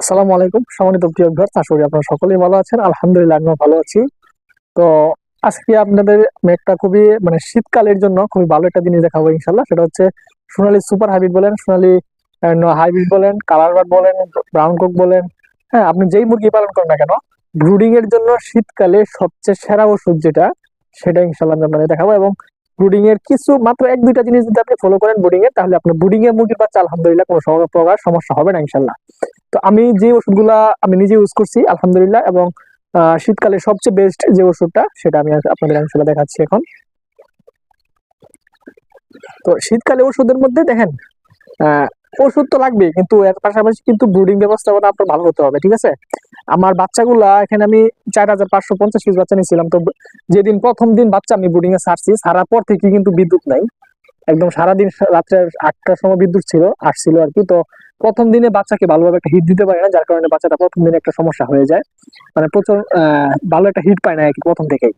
আসসালামু আলাইকুম, সম্মানিত প্রিয় ভিউয়ার্স, আশা করি আপনারা সকলেই ভালো আছেন। আলহামদুলিল্লাহ, আমিও ভালো আছি। তো আজকে আপনাদের আমি একটা খুবই মানে শীতকালের জন্য খুবই ভালো একটা জিনিস দেখাবো ইনশাল্লাহ সেটা হচ্ছে সোনালী সুপার হাইব্রিড বলেন, সোনালী হাইব্রিড বলেন, কালার বার্ড বলেন, ব্রাউন কোক বলেন হ্যাঁ আপনি যেই মুরগি পালন করেন না কেন, ব্রুডিং এর জন্য শীতকালে সবচেয়ে সেরা ওষুধ যেটা, সেটা ইনশাল্লাহ আমি আপনাদের দেখাবো এবং ব্রুডিং এর কিছু মাত্র এক দুইটা জিনিস যদি আপনি ফলো করেন ব্রুডিং এর, তাহলে আপনার ব্রুডিং এর মুরগির বাচ্চা আলহামদুলিল্লাহ কোনো প্রকার সমস্যা হবে না ইনশাল্লাহ তো আমি যে ওষুধগুলা আমি নিজে ইউজ করছি, আলহামদুলিল্লাহ, এবং শীতকালে সবচেয়ে বেস্ট যে ওষুধটা, সেটা আমি আপনাদের ইনশাল্লাহ দেখাচ্ছি এখন। তো শীতকালে ওষুধের মধ্যে দেখেন ওষুধ তো লাগবে কিন্তু এর পাশাপাশি কিন্তু ব্রুডিং ব্যবস্থাপনা আপনার ভালো হতে হবে, ঠিক আছে? আমার বাচ্চাগুলা এখানে আমি চার হাজার পাঁচশো পঞ্চাশ পিস বাচ্চা নিয়েছিলাম। তো যেদিন প্রথম দিন বাচ্চা আমি ব্রুডিং এ ছাড়ছি সারা পর থেকে কিন্তু বিদ্যুৎ নাই। একদম সারাদিন রাত্রে আটটার সময় বিদ্যুৎ ছিল, আসছিল আর কি। তো প্রথম দিনে বাচ্চাকে ভালোভাবে একটা হিট দিতে পারে না, যার কারণে বাচ্চাটা প্রথম দিনে একটা সমস্যা হয়ে যায়। মানে প্রচুর ভালো একটা হিট পায় না আর কি প্রথম থেকেই।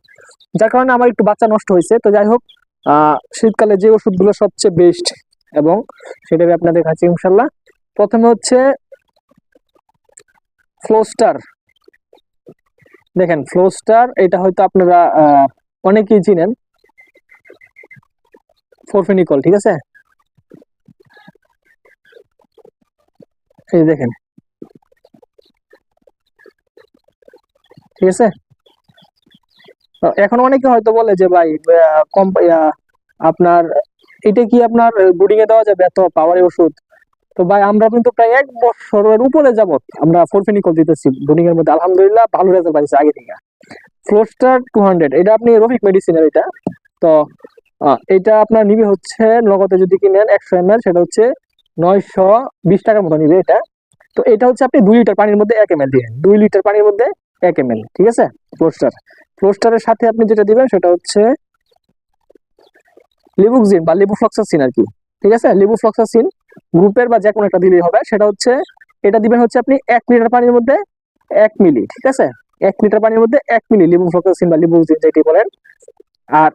যার কারণে আমার একটু বাচ্চা নষ্ট হয়েছে। তো যাই হোক শীতকালে যে ওষুধগুলো সবচেয়ে বেস্ট এবং সেটা আমি আপনাদের কাছে ইনশাল্লাহ প্রথমে হচ্ছে ফ্লোস্টার। দেখেন, ফ্লোস্টার, এটা হয়তো আপনারা অনেকেই চিনেন। ফোরফেনিকল, ঠিক আছে? এই দেখেন। ঠিক আছে? এখন অনেকে হয়তো বলে যে, ভাই আপনার, এটা কি আপনার বুডিং এ দেওয়া যাবে? এত পাওয়ারের ওষুধ। তো ভাই, আমরা কিন্তু প্রায় এক বছরের উপরে যাবত আমরা ফোরফেনিকল দিতেছি। বুডিং এর মধ্যে আলহামদুলিল্লাহ ভালো রেজাল্ট পাইছে আগে থেকে। ফ্লোস্টার টু হান্ড্রেড এটা আপনি রফিক মেডিসিনের এটা। তো এটা আপনার নিবে হচ্ছে, নগদে যদি কিনেন একশো এম সেটা হচ্ছে নয়শো বিশ টাকার মতো নিবে এটা। তো এটা হচ্ছে আপনি দুই লিটার পানির মধ্যে এক এম এল দিবেন। দুই লিটার পানির মধ্যে এক এম এল ঠিক আছে? ফ্লোস্টার ফ্লোস্টারের সাথে আপনি যেটা দিবেন, সেটা হচ্ছে লিবুকজিন বা লিবুফ্লক্সাসিন আর কি, ঠিক আছে? লিবুফ্লক্সাসিন গ্রুপের বা যে কোনো একটা দিলেই হবে, সেটা হচ্ছে, এটা দিবেন হচ্ছে আপনি এক লিটার পানির মধ্যে এক মিলি, ঠিক আছে? এক লিটার পানির মধ্যে এক মিলি লিবুফ্লক্সাসিন বা লিবুকজিন যেটি বলেন। আর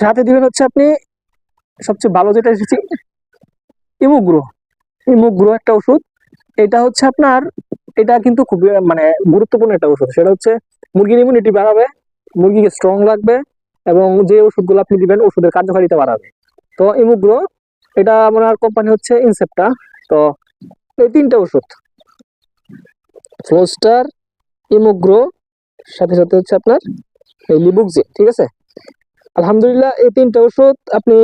সাথে দিবেন হচ্ছে আপনি সবচেয়ে ভালো যেটা এসেছে, ইমুগ্রো। ইমুগ্রো একটা ওষুধ, এটা হচ্ছে আপনার, এটা কিন্তু খুবই মানে গুরুত্বপূর্ণ একটা ওষুধ। সেটা হচ্ছে মুরগির ইমিউনিটি বাড়াবে, মুরগিকে স্ট্রং রাখবে এবং যে ওষুধগুলো আপনি দিবেন, ওষুধের কার্যকারিতা বাড়াবে। তো ইমুগ্রো এটা আমার কোম্পানি হচ্ছে ইনসেপ্টা তো এই তিনটা ওষুধ। ফ্লোস্টার ইমোগ্রো সাথে সাথে হচ্ছে আপনার এই লিবুকজি ঠিক আছে? আলহামদুলিল্লাহ এই তিনটা ওষুধ আপনি,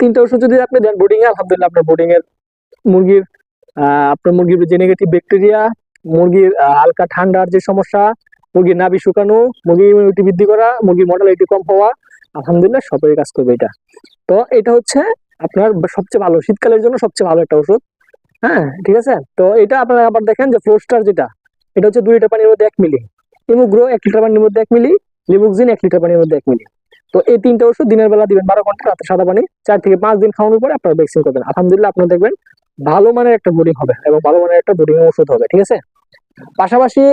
তিনটা ওষুধ যদি আপনি দেন বোর্ডিং এ আলহামদুলিল্লাহ আপনার বোর্ডিং এর মুরগির আপনার মুরগির যে নেগেটিভ ব্যাকটেরিয়া মুরগির হালকা ঠান্ডার যে সমস্যা, মুরগির নাভি শুকানো, মুরগির ইমিউনিটি বৃদ্ধি করা, মুরগির মর্টালিটি কম হওয়া আলহামদুলিল্লাহ সবাই কাজ করবে এটা। তো এটা হচ্ছে আপনার সবচেয়ে ভালো, শীতকালের জন্য সবচেয়ে ভালো একটা ওষুধ। হ্যাঁ ঠিক আছে? তো এটা আপনারা আবার দেখেন যে ফ্লোস্টার যেটা, এটা হচ্ছে দুই লিটার পানির মধ্যে এক মিলি। ইমুগ্রো এক লিটার পানির মধ্যে এক মিলি লিবুকজিন এক লিটার পানির মধ্যে এক মিলি। তো এই তিনটা ওষুধ দিনের বেলা দিবেন বারো ঘণ্টা, রাতে সাদা পানি, চার থেকে পাঁচ দিন খাওয়ানোর পরে আপনারা ভ্যাকসিন করবেন। আলহামদুলিল্লাহ আপনারা দেখবেন ভালো মানের একটা বোর্ডিং হবে এবং ভালো মানের একটা বোর্ডিং ওষুধ হবে, ঠিক আছে? পাশাপাশি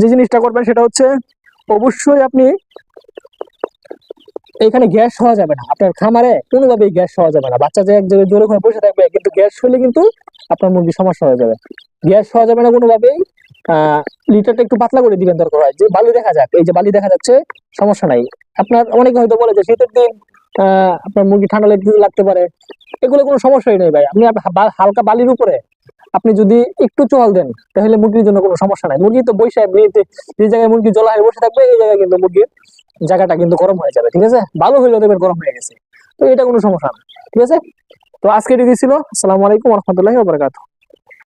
যে জিনিসটা করবেন সেটা হচ্ছে অবশ্যই আপনি এখানে গ্যাস হওয়া যাবে না। আপনার খামারে কোনোভাবেই গ্যাস হওয়া যাবে না। বাচ্চা যে এক জায়গায় জোরে করে বসে থাকবে, কিন্তু গ্যাস হলে কিন্তু আপনার মুরগির সমস্যা হয়ে যাবে। গ্যাস হওয়া যাবে না কোনোভাবেই। লিটারটা একটু পাতলা করে দিবেন দরকার হয়। যে বালি দেখা যাক, এই যে বালি দেখা যাচ্ছে, সমস্যা নাই। আপনার অনেকে হয়তো বলে যে শীতের দিন আপনার মুরগি ঠান্ডা লাগতে লাগতে পারে। এগুলো কোনো সমস্যাই নেই ভাই। আপনি হালকা বালির উপরে আপনি যদি একটু চল দেন, তাহলে মুরগির জন্য কোনো সমস্যা নাই। মুরগি তো বৈশাখ এমনিতে যে জায়গায় মুরগি জলা হয়ে বসে থাকবে, এই জায়গায় কিন্তু মুরগির জায়গাটা কিন্তু গরম হয়ে যাবে, ঠিক আছে? ভালো হইলেও দেখবেন গরম হয়ে গেছে। তো এটা কোনো সমস্যা না, ঠিক আছে? তো আজকে এটি ছিল আসসালামু আলাইকুম রহমতুল্লাহ ওবরাকাতুহ